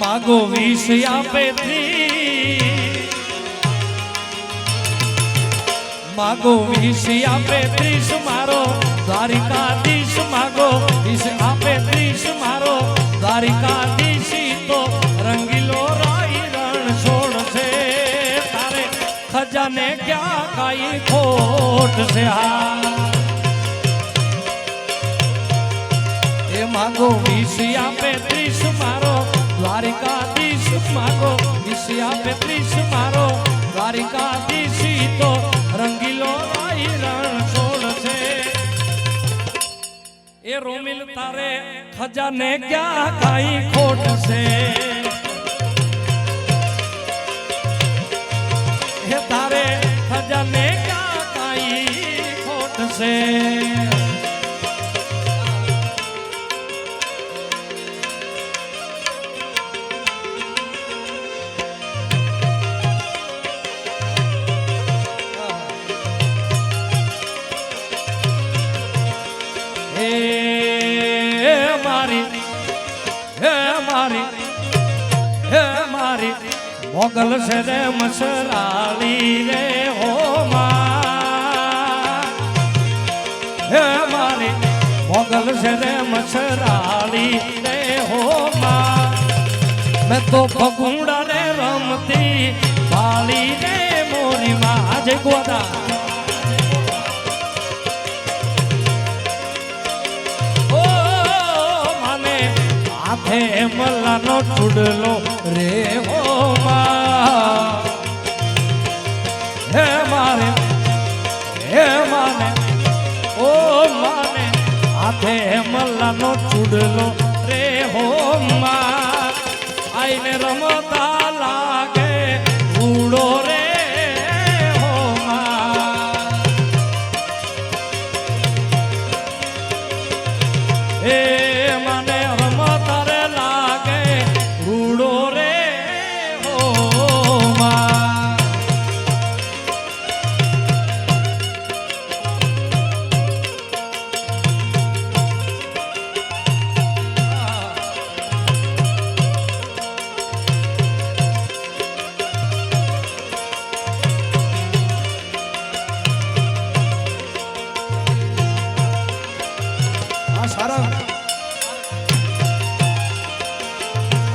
માગો વિષ આપે માગો વિષ આપે ત્રીસ, મારો દ્વારિકાધીશ માગો વિષ આપે ત્રીસ, મારો દ્વારિકાધીશ તો રંગીલો રાઈ રણ છોડશે તારે ખજાને ક્યાં કાઈ ખોટ છે એ માગો વિષ આપે ત્રીસ મારો દ્વારિકાધીશ તો રંગીલો છોડ છે. એ રોમિલ તારે ખજાને ક્યાં કાઈ ખોટ છે? હે તારે ખજાને ક્યાં કાઈ ખોટ છે? મોગલ છે રે મસરાળી રે હો હે મારી મોગલ છે રે મસરાળી રે હો માં. તો ફગુડા રે રમતી વાળી રે મોરી માં. આજે ગોદા હાથે મલ્લાનો ચૂડલો રે મા હે મારે હે માને, ઓ માને, હાથે મલ્લાનો ચૂડલો રે હો મા આઈને રમતા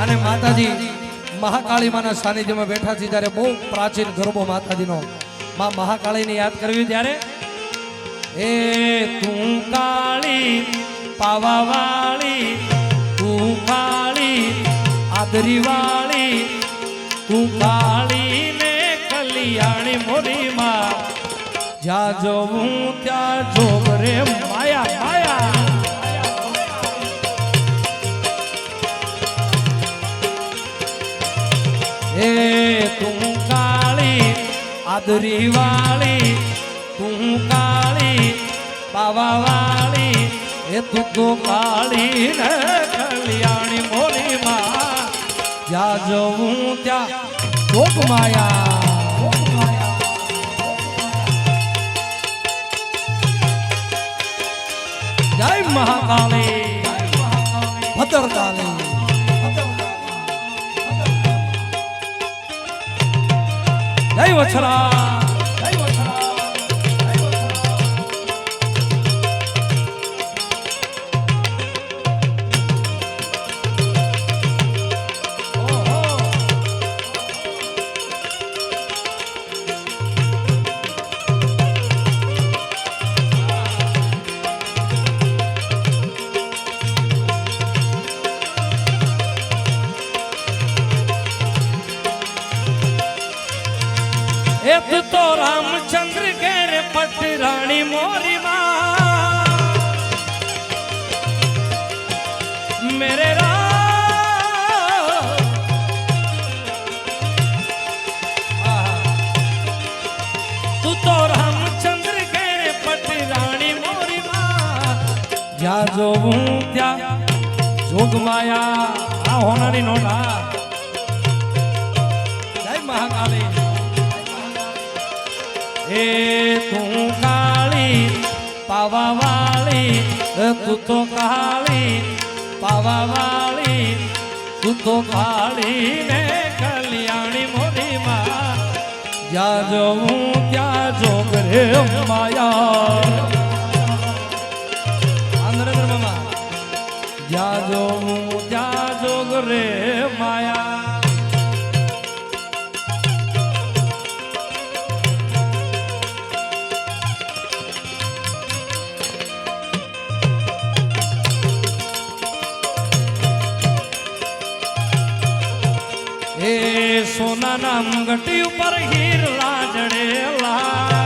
અને માતાજી મહાકાળી માના સાનિધ્યમાં બેઠા છે ત્યારે બહુ પ્રાચીન ગરબો માતાજીનો. માં મહાકાળીને યાદ કરવી ત્યારે? એ તું કાળી પાવા તું કાળી આદરી વાળી તું કાળી ને કલિયાણી મોરી માં જ્યાં જોવું ત્યાં જોગ રે માયા માયા. એ તું કાળી આદરી વાળી તું કાળી બાવા વાળી હે તું તો કાળી ને કલ્યાણી મોરી માં જ્યાં જવું ત્યાં ભોગ માયા. માયા. જય મહાકાળી. ભદ્રકાળી. જય વછરા એ તું રામચંદ્ર ઘેર પટરાણી મોરી માં મેરે તું તો રામચંદ્ર ઘેર પટરાણી મોરી માં જ્યાં જોવું ત્યાં જોગ માયા. આ હોનાની નોટા જય મહાકાળી. એ તું કાળી પાવા વાળી તું તો કાળી પાવા વાળી તું તો કાળી ને કલ્યાણી મોરી માં જ્યાં જવું ત્યાં જોગ રે માયા નરેન્દ્ર મામા. જ્યાં જવું ત્યાં જોગ રે માયા. સોનાના મુગટી ઉપર હીરલા જડેલા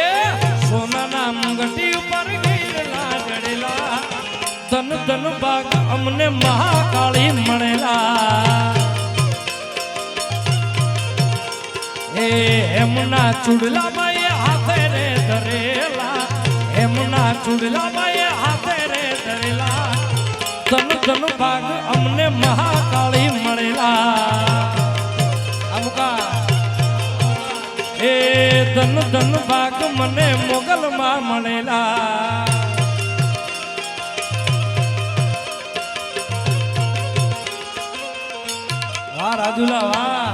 એ સોનાના મુગટી ઉપર હીરલા જડેલા ધન ધન બાગ અમને મહાકાળી મળેલા. એ એમના ચૂડલા બાએ હાથે રે ધરેલા. એમના ચૂડલા બાએ હાથે રે ધરેલા. ધન ધન ભાગ અમને મહાકાળી મળેલા. અમુકા. એ ધન ધન ભાગ મને મોગલમાં મળેલા. વાહ, રાજુલા વાહ.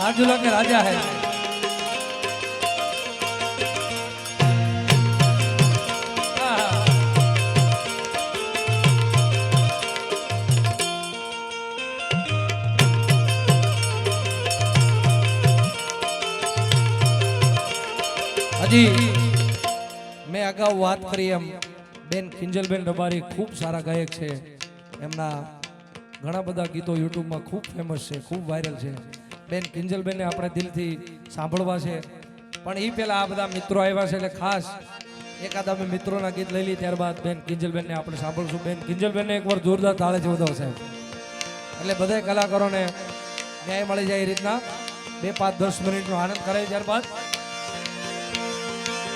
રાજુલા કે રાજા હે. હજી મેં અગાઉ વાત કરી એમ, બેન કિંજલબેન રબારી ખૂબ સારા ગાયક છે. એમના ઘણા બધા ગીતો યુટ્યુબમાં ખૂબ ફેમસ છે, ખૂબ વાયરલ છે. બેન કિંજલબેનને આપણે દિલથી સાંભળવા છે. પણ એ પહેલાં આ બધા મિત્રો આવ્યા છે એટલે ખાસ એકાદ અમે મિત્રોના ગીત લઈ લઈએ ત્યારબાદ બેન કિંજલબેનને આપણે સાંભળશું. બેન કિંજલબેનને એકવાર જોરદાર તાળેથી વધાવો સાહેબ. એટલે બધા કલાકારોને ન્યાય મળી જાય એ રીતના. બે પાંચ દસ મિનિટનો આનંદ કરાય ત્યારબાદ.